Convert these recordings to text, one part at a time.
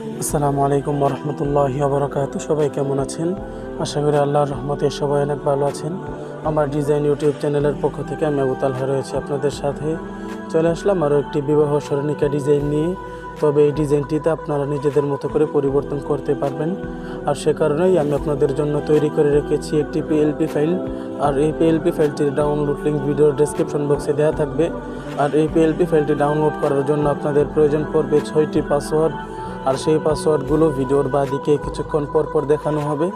আসসালামু আলাইকুম রহমতুল্লাহি আবরকাত সবাই কেমন আছেন? আশা করি আল্লাহর রহমতে সবাই অনেক ভালো আছেন। আমার ডিজাইন ইউটিউব চ্যানেলের পক্ষ থেকে আমি আবু তালহা রয়েছে আপনাদের সাথে। চলে আসলাম আরও একটি বিবাহ স্মরণিকা ডিজাইন নিয়ে। তবে এই ডিজাইনটিতে আপনারা নিজেদের মতো করে পরিবর্তন করতে পারবেন। আর সে কারণেই আমি আপনাদের জন্য তৈরি করে রেখেছি একটি পিএলপি ফাইল আর এই পিএলপি ফাইলটির ডাউনলোড লিঙ্ক ভিডিওর ডেসক্রিপশন বক্সে দেওয়া থাকবে। আর এই পিএলপি ফাইলটি ডাউনলোড করার জন্য আপনাদের প্রয়োজন পড়বে ছয়টি পাসওয়ার্ড আর সেই পাসওয়ার্ডগুলো ভিডিওর বাদিকে কিছুক্ষণ পর পর দেখানো হবে।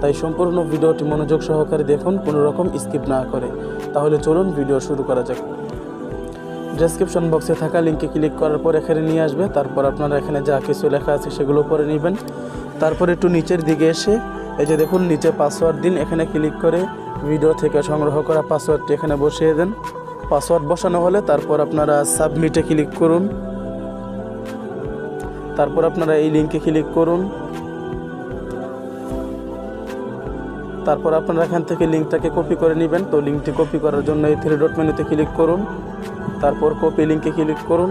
তাই সম্পূর্ণ ভিডিওটি মনোযোগ সহকারে দেখুন, কোনো রকম স্কিপ না করে। তাহলে চলুন ভিডিও শুরু করা যাক। ডেসক্রিপশন বক্সে থাকা লিঙ্কে ক্লিক করার পর এখানে নিয়ে আসবে। তারপর আপনারা এখানে যা কিছু লেখা আছে সেগুলো পরে নেবেন। তারপর একটু নিচের দিকে এসে, এই যে দেখুন, নিচে পাসওয়ার্ড দিন। এখানে ক্লিক করে ভিডিও থেকে সংগ্রহ করা পাসওয়ার্ডটি এখানে বসিয়ে দেন। পাসওয়ার্ড বসানো হলে তারপর আপনারা সাবমিটে ক্লিক করুন। তারপর আপনারা এই লিঙ্কে ক্লিক করুন। তারপর আপনারা এখান থেকে লিঙ্কটাকে কপি করে নেবেন। তো লিঙ্কটি কপি করার জন্য এই থ্রি ডট মেনুতে ক্লিক করুন। তারপর কপি লিঙ্কে ক্লিক করুন।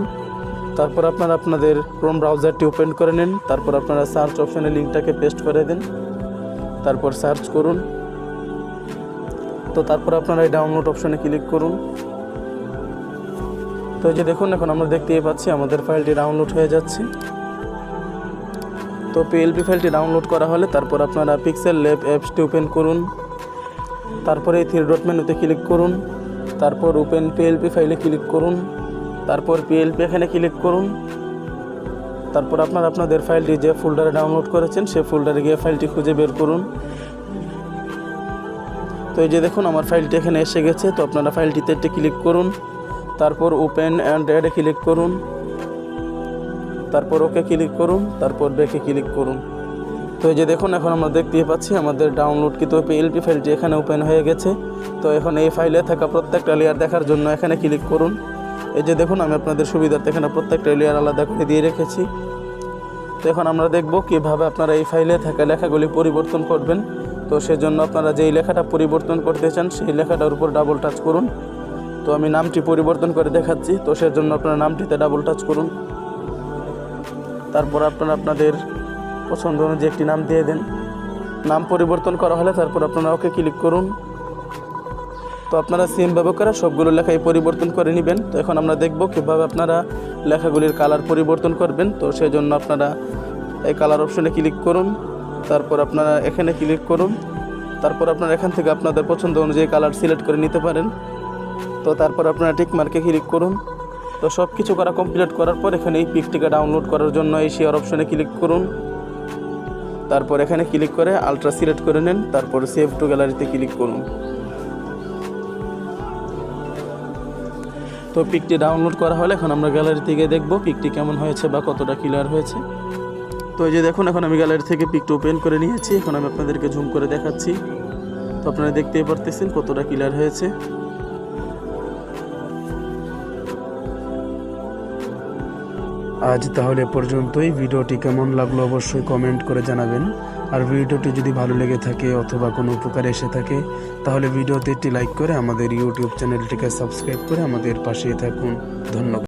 তারপর আপনারা আপনাদের ক্রোম ব্রাউজারটি ওপেন করে নিন। তারপর আপনারা সার্চ অপশানে লিঙ্কটাকে পেস্ট করে দিন। তারপর সার্চ করুন। তো তারপর আপনারা এই ডাউনলোড অপশানে ক্লিক করুন। তো এই যে দেখুন, এখন আমরা দেখতেই পাচ্ছি আমাদের ফাইলটি ডাউনলোড হয়ে যাচ্ছে। তো পিএলপি ফাইলটি ডাউনলোড করা হলে তারপর আপনারা পিক্সেল ল্যাব অ্যাপসটি ওপেন করুন। তারপরে এই থ্রি ডট মেনুতে ক্লিক করুন। তারপর ওপেন পিএলপি ফাইলে ক্লিক করুন। তারপর পিএলপি এখানে ক্লিক করুন। তারপর আপনারা আপনাদের ফাইলটি যে ফোল্ডারে ডাউনলোড করেছেন সেই ফোল্ডারে গিয়ে ফাইলটি খুঁজে বের করুন। তো এই যে দেখুন, আমার ফাইলটি এখানে এসে গেছে। তো আপনারা ফাইলটিতে একটি ক্লিক করুন। তারপর ওপেন অ্যান্ড ক্লিক করুন। তারপর ওকে ক্লিক করুন, তারপর ব্যাকে ক্লিক করুন। তো এই যে দেখুন, এখন আমরা দেখতেই পাচ্ছি, আমাদের ডাউনলোডকৃত পিএলপি ফাইলটি এখানে ওপেন হয়ে গেছে। তো এখন এই ফাইলে থাকা প্রত্যেকটা লেয়ার দেখার জন্য এখানে ক্লিক করুন। এই যে দেখুন, আমি আপনাদের সুবিধার্থে এখানে প্রত্যেকটা লেয়ার আলাদা করে দিয়ে রেখেছি। তো এখন আমরা দেখব কীভাবে আপনারা এই ফাইলে থাকা লেখাগুলি পরিবর্তন করবেন। তো সেজন্য আপনারা যেই লেখাটা পরিবর্তন করতে চান, সেই লেখাটার উপর ডাবল টাচ করুন। তো আমি নামটি পরিবর্তন করে দেখাচ্ছি। তো সেজন্য আপনারা নামটিতে ডাবল টাচ করুন। তারপর আপনারা আপনাদের পছন্দ অনুযায়ী একটি নাম দিয়ে দেন। নাম পরিবর্তন করা হলে তারপর আপনারা ওকে ক্লিক করুন। তো আপনারা সেম ব্যবহার সবগুলো লেখাই পরিবর্তন করে নেবেন। তো এখন আমরা দেখব কীভাবে আপনারা লেখাগুলির কালার পরিবর্তন করবেন। তো সেই জন্য আপনারা এই কালার অপশনে ক্লিক করুন। তারপর আপনারা এখানে ক্লিক করুন। তারপর আপনারা এখান থেকে আপনাদের পছন্দ অনুযায়ী কালার সিলেক্ট করে নিতে পারেন। তো তারপর আপনারা টিক মার্কে ক্লিক করুন। তো সব কিছু করা কমপ্লিট করার পর এখানে এই পিকটিকে ডাউনলোড করার জন্য এই শেয়ার অপশনে ক্লিক করুন। তারপর এখানে ক্লিক করে আলট্রা সিলেক্ট করে নেন, তারপর সেভ টু গ্যালারিতে ক্লিক করুন। তো পিকটি ডাউনলোড করা হলে এখন আমরা গ্যালারি থেকে দেখব পিকটি কেমন হয়েছে বা কতটা ক্লিয়ার হয়েছে। তো এই যে দেখুন, এখন আমি গ্যালারি থেকে পিকটি ওপেন করে নিয়েছি। এখন আমি আপনাদেরকে জুম করে দেখাচ্ছি। তো আপনারা দেখতেই পারতেছেন কতটা ক্লিয়ার হয়েছে। আজ তাহলে পর্যন্তই। ভিডিওটি কেমন লাগল অবশ্যই কমেন্ট করে জানাবেন। আর ভিডিওটি যদি ভালো লেগে থাকে অথবা কোনো উপকারে এসে থাকে, তাহলে ভিডিওতে একটি লাইক করে আমাদের ইউটিউব চ্যানেলটিকে সাবস্ক্রাইব করে আমাদের পাশে থাকুন। ধন্যবাদ।